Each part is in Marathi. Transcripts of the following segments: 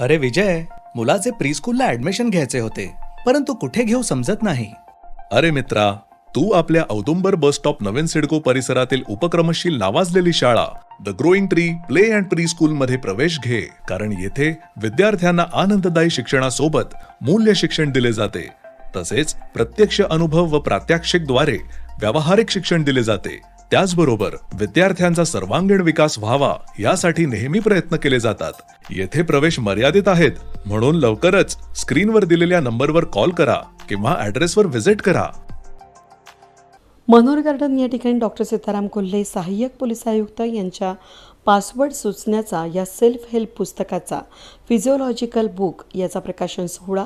अरे विजय मुलाचे प्रीस्कूलला ऍडमिशन घ्यायचे होते परंतु कुठे घेऊ समजत नाही. अरे मित्रा तू आपल्या औदुंबर बस स्टॉप नवीन सिडको परिसरातील उपक्रमशील नावाजलेली शाळा the growing tree play and preschool मध्ये प्रवेश घे कारण येथे विद्यार्थ्यांना आनंददायी शिक्षणासोबत मूल्य शिक्षण दिले जाते. तसेच प्रत्यक्ष अनुभव व प्रात्यक्षिकद्वारे व्यावहारिक शिक्षण दिले जाते. त्याचबरोबर विद्यार्थ्यांचा सर्वांगीण विकास व्हावा यासाठी नेहमी प्रयत्न केले जातात. येथे प्रवेश मर्यादित आहेत. म्हणून लवकरच स्क्रीनवर दिलेल्या नंबरवर कॉल करा किंवा ऍड्रेसवर व्हिजिट करा. मनोहर गार्डन या ठिकाणी डॉक्टर सीताराम कोल्हे सहाय्यक पोलीस आयुक्त यांच्या पासवर्ड सुचण्याचा या सेल्फ हेल्प पुस्तकाचा फिजिओलॉजिकल बुक याचा प्रकाशन सोहळा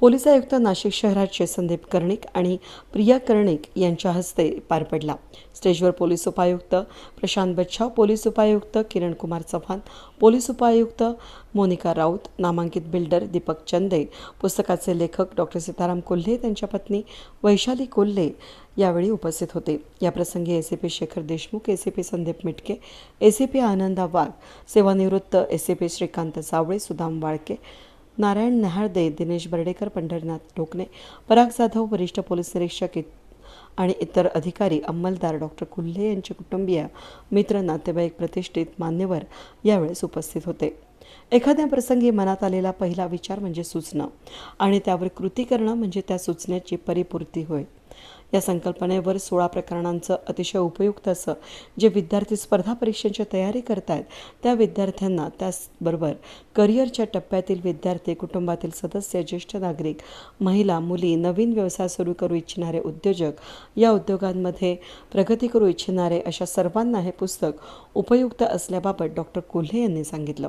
पोलीस आयुक्त नाशिक शहराचे संदीप कर्णिक आणि प्रिया कर्णिक यांच्या हस्ते पार पडला. स्टेजवर पोलीस उपायुक्त प्रशांत बच्छाव पोलीस उपायुक्त किरण कुमार चव्हाण पोलीस उपायुक्त मोनिका राऊत नामांकित बिल्डर दीपक चंदे पुस्तकाचे लेखक डॉक्टर सीताराम कोल्हे त्यांच्या पत्नी वैशाली कोल्हे यावेळी उपस्थित होते. याप्रसंगी A C P Shekhar Deshmukh A C P Sandeep Mitke A C P Ananda Wagh सेवानिवृत्त A C P Shrikant Sawale Sudam Walke Narayan Nahalde Dinesh Bardekar Pandharinath Tokane Parag Jadhav वरिष्ठ पोलीस निरीक्षक आणि इतर अधिकारी अंमलदार डॉक्टर कुल्हे यांचे कुटुंबीय मित्र नातेवाईक प्रतिष्ठित मान्यवर यावेळेस उपस्थित होते. एखाद्या प्रसंगी मनात आलेला पहिला विचार म्हणजे सुचणं आणि त्यावर कृती करणं म्हणजे त्या सुचण्याची परिपूर्ती होय. या संकल्पनेवर सोळा प्रकरणांचं अतिशय उपयुक्त असं जे विद्यार्थी स्पर्धा परीक्षांची तयारी करतायत त्या विद्यार्थ्यांना त्याचबरोबर करिअरच्या टप्प्यातील विद्यार्थी कुटुंबातील सदस्य ज्येष्ठ नागरिक महिला मुली नवीन व्यवसाय सुरू करू इच्छिणारे उद्योजक या उद्योगांमध्ये प्रगती करू इच्छिणारे अशा सर्वांना हे पुस्तक उपयुक्त असल्याबाबत डॉक्टर कोल्हे यांनी सांगितलं.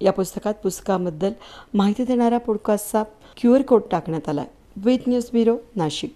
या पुस्तकात पुस्तकाबद्दल माहिती देणारा पॉडकास्टचा क्यू आर कोड टाकण्यात आला विथ न्यूज ब्युरो नाशिक.